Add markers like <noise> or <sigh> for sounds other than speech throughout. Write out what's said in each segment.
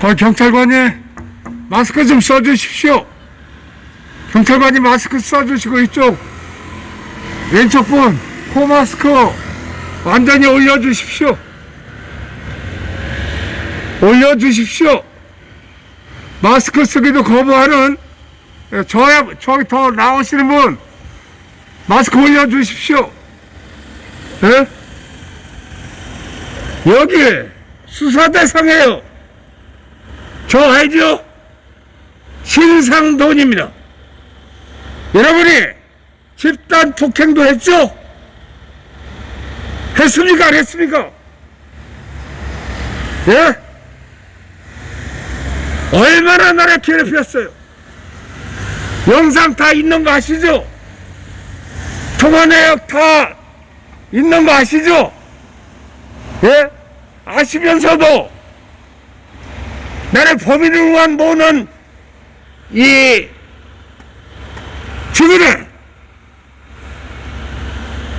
거기 경찰관이 마스크 좀 써주십시오. 경찰관이 마스크 써주시고 이쪽 왼쪽 분 코 마스크 완전히 올려주십시오. 올려주십시오. 마스크 쓰기도 거부하는 예, 저야 저기 더 나오시는 분 마스크 올려주십시오. 예? 여기 수사 대상이에요. 저 알죠? 신상돈입니다. 여러분이 집단 폭행도 했죠? 했습니까? 안 했습니까? 예? 얼마나 나를 괴롭혔어요? 영상 다 있는 거 아시죠? 통화 내역 다 있는 거 아시죠? 예? 아시면서도 나를 범인으로만 보는 이 주민을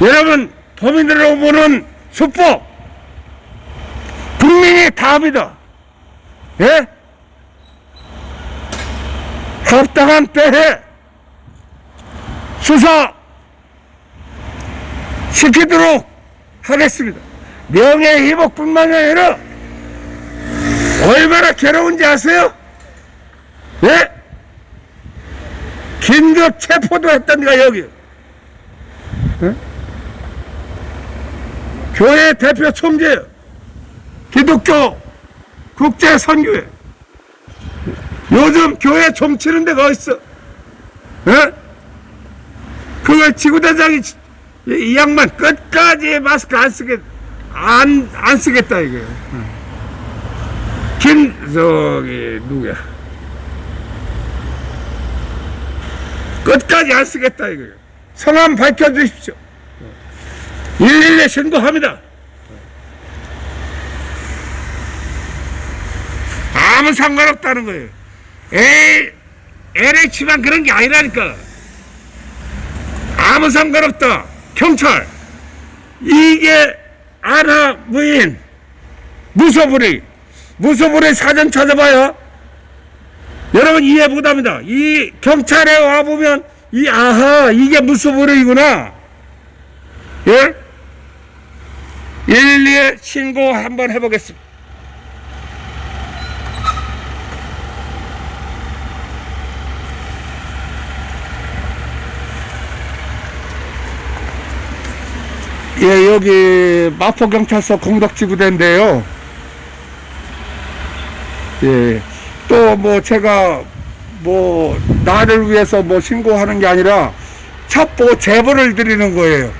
여러분 범인으로 보는 수법 국민이 다 합니다. 예? 합당한 때에 수사 시키도록 하겠습니다. 명예 회복뿐만 아니라 얼마나 괴로운지 아세요? 예? 긴급 체포도 했다니까 여기. 예? 교회 대표 총재예요. 기독교 국제 선교회. 요즘 교회 종 치는 데가 어딨어? 예? 그걸 지구대장이 지- 이, 이 양반 끝까지 마스크 안 쓰겠 안, 안 쓰겠다 이게. 김 저기 누구야? 끝까지 안 쓰겠다 이거예요. 성함 밝혀주십시오. 112 신고합니다. 아무 상관없다는 거예요. 에이, LH만 그런 게 아니라니까. 아무 상관없다. 경찰. 이게 아나 무인. 무소불위. 무소불위 사전 찾아봐요. 여러분 이해 못합니다. 이 경찰에 와 보면 이 아하 이게 무소불위이구나. 예? 112에 신고 한번 해보겠습니다. 예, 여기 마포경찰서 공덕지구대인데요. 예, 또 뭐 제가 뭐 나를 위해서 뭐 신고하는 게 아니라 첩보 제보를 드리는 거예요.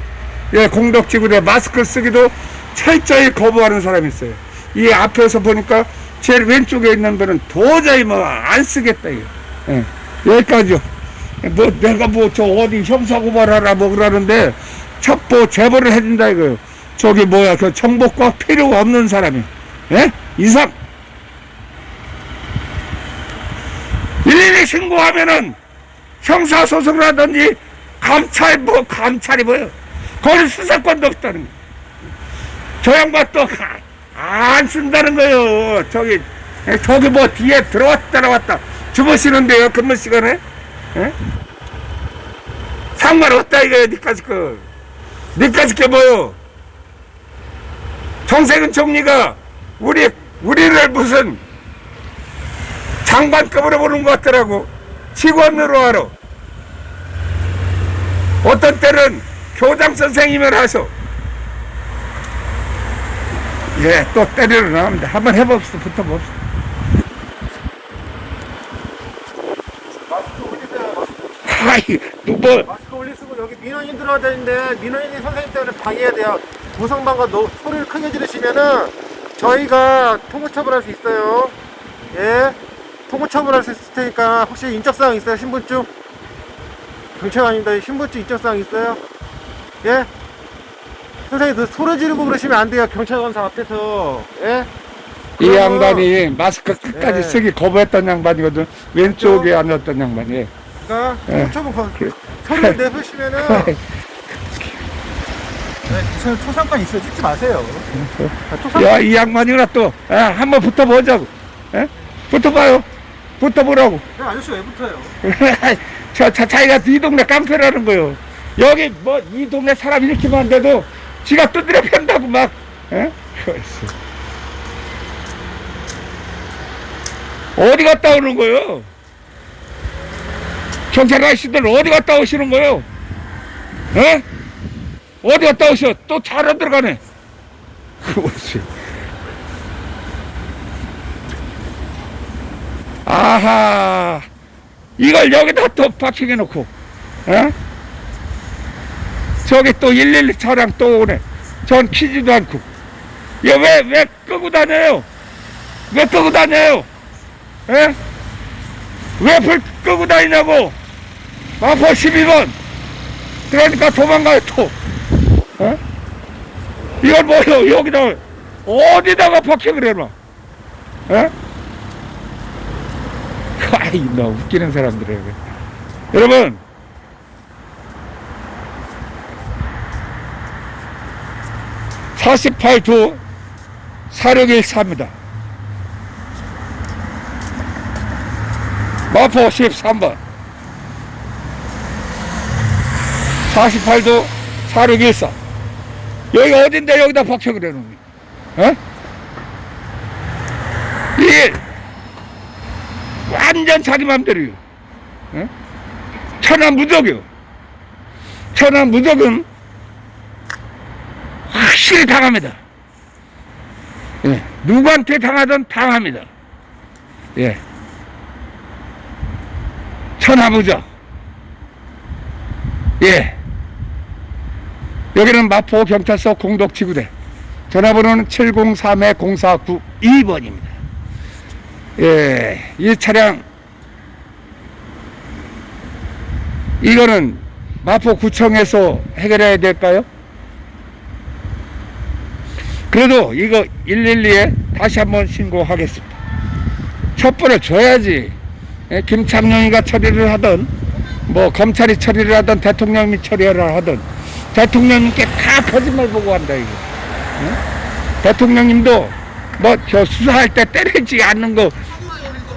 예, 공덕지구대 마스크 쓰기도 철저히 거부하는 사람이 있어요. 이 앞에서 보니까 제일 왼쪽에 있는 분은 도저히 뭐 안 쓰겠다. 예, 여기까지요. 뭐 내가 뭐 저 어디 형사고발하라 뭐 그러는데 첩보 제보를 해준다 이거요. 저기 뭐야 그 정보과 필요가 없는 사람이. 예? 이상. 일일이 신고하면은 형사소송을 하든지 감찰 뭐 감찰이 뭐요 거기 수사권도 없다는 거. 저 양반 또 안 쓴다는 거요. 저기 에, 저기 뭐 뒤에 들어왔다 나왔다 주무시는데요 근무 시간에 에? 상관없다 이거요 니까지 거 니까지 게 뭐요 정세근 총리가 우리 우리를 무슨 장관급으로 보는 것 같더라고. 직원으로 하러. 어떤 때는 교장 선생님을 하셔. 예, 또 때리러 나옵니다. 한번 해봅시다. 붙어봅시다. 마스크 올리세요. 아이, 뭐, 마스크 올리시고 여기 민원인 들어야 되는데 민원인 선생님 때문에 방해해야 돼요. 고성방과 노, 소리를 크게 지르시면은 저희가 통보처분할 수 있어요. 예, 통보 처분할 수 있을 테니까 혹시 인적사항 있어요? 신분증? 경찰관입니다. 신분증 인적사항 있어요? 예? 선생님 그 소리 지르고 그러시면 안 돼요. 경찰관사 앞에서 예? 이 그러면- 양반이 마스크 끝까지 예. 쓰기 거부했던 양반이거든. 왼쪽에 앉았던 양반이. 그러니까 예. 통보 처분 거, 소리를 <laughs> 내보시면은 네, 초- 초상권 있어요. 찍지 마세요. 아, 초상권 야, 이 양반이나 또, 아, 한번 붙어보자고. 예? 붙어봐요. 붙어보라고. 야, 아저씨 왜 붙어요? <laughs> 저, 저, 자기가 이 동네 깡패라는 거요. 여기 뭐, 이 동네 사람 이렇게 많은데도 지가 두드려 팬다고 막, 에? 그랬어. <laughs> 어디 갔다 오는 거요? 경찰 아저씨들 어디 갔다 오시는 거요? 에? 어디 갔다 오셔? 또 차로 들어가네. 그것이. 아하. 이걸 여기다 또 파킹해 놓고, 어? 저기 또 112 차량 또 오네. 전 키지도 않고. 이거 왜, 왜 끄고 다녀요? 왜 끄고 다녀요? 예? 왜불 끄고 다니냐고? 마포 12번. 그러니까 도망가요, 또. 어? 이건 뭐요? 여기다, 어디다가 파킹을 해놔? 예? 아이, 나 웃기는 사람들이야. 여러분, (48도) (4614입니다) 마포 (13번) (48도) (4614) 여기 어딘데 여기다 박혀을 해놓은 거야 어? 이게 완전 자기 맘대로요. 어? 천하 무적이요. 천하 무적은 확실히 당합니다. 예. 누구한테 당하든 당합니다. 예. 천하 무적. 예. 여기는 마포 경찰서 공덕지구대. 전화번호는 703-0492번입니다. 예, 이 차량 이거는 마포구청에서 해결해야 될까요? 그래도 이거 112에 다시 한번 신고하겠습니다. 첩보를 줘야지. 예, 김창룡이가 처리를 하든 뭐 검찰이 처리를 하든 대통령이 처리를 하든 대통령님께 다 거짓말 보고 한다 이거. 예? 대통령님도 뭐 저 수사할 때 때리지 않는 거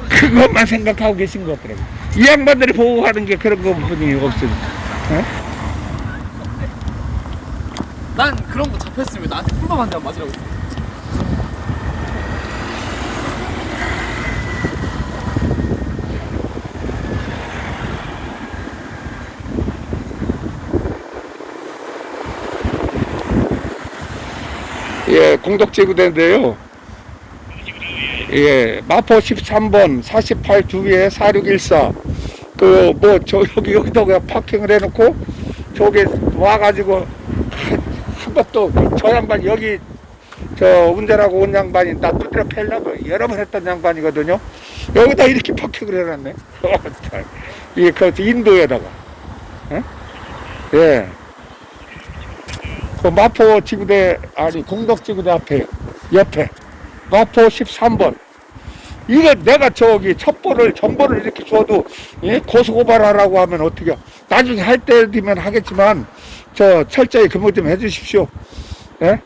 그것만 생각하고 계신 것 같더라고요. 이 양반들이 보호하는 게 그런 거 분이 없으니까. 난 그런 거 잡혔으면 나한테 꿀밤 한대 맞으라고 했어. 예, 공덕지구대인데요. 예, 마포 13번 48 주위에 4614. 그, 뭐, 저, 여기, 여기다 그냥 파킹을 해놓고, 저기 와가지고, 한 번도, 그저 양반, 여기, 저, 운전하고 온 양반이 나 두드려 패려고 여러 번 했던 양반이거든요. 여기다 이렇게 파킹을 해놨네. <laughs> 이, 그, 인도에다가. 예? 예. 그 마포 지구대 아니 공덕 지구대 앞에 옆에 마포 13번 이거 내가 저기 첩보를 정보를 이렇게 줘도 예? 고소고발하라고 하면 어떻게 나중에 할 때 되면 하겠지만 저 철저히 근무 좀 해주십시오 예?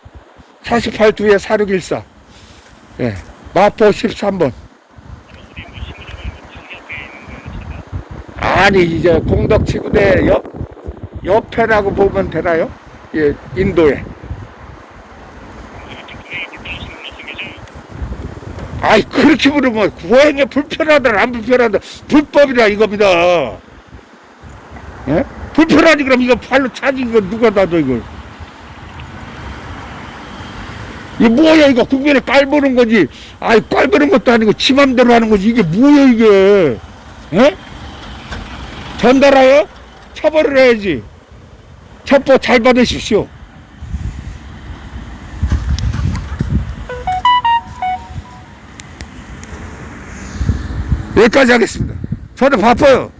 48 2에 4614 예. 마포 13번 아니 이제 공덕 지구대 옆 옆에라고 보면 되나요? 예, 인도에. 아이, 그렇게 부르면 고행에 불편하다, 안 불편하다, 불법이라 이겁니다. 예? 불편하지, 그럼 이거 발로 차지, 이거 누가 놔둬, 이걸. 이게 뭐야, 이거 국민에 깔보는 거지. 아이, 깔보는 것도 아니고, 지 맘대로 하는 거지. 이게 뭐야, 이게. 예? 전달하여? 처벌을 해야지. 첩보 잘 받으십시오. 여기까지 하겠습니다. 저도 바빠요.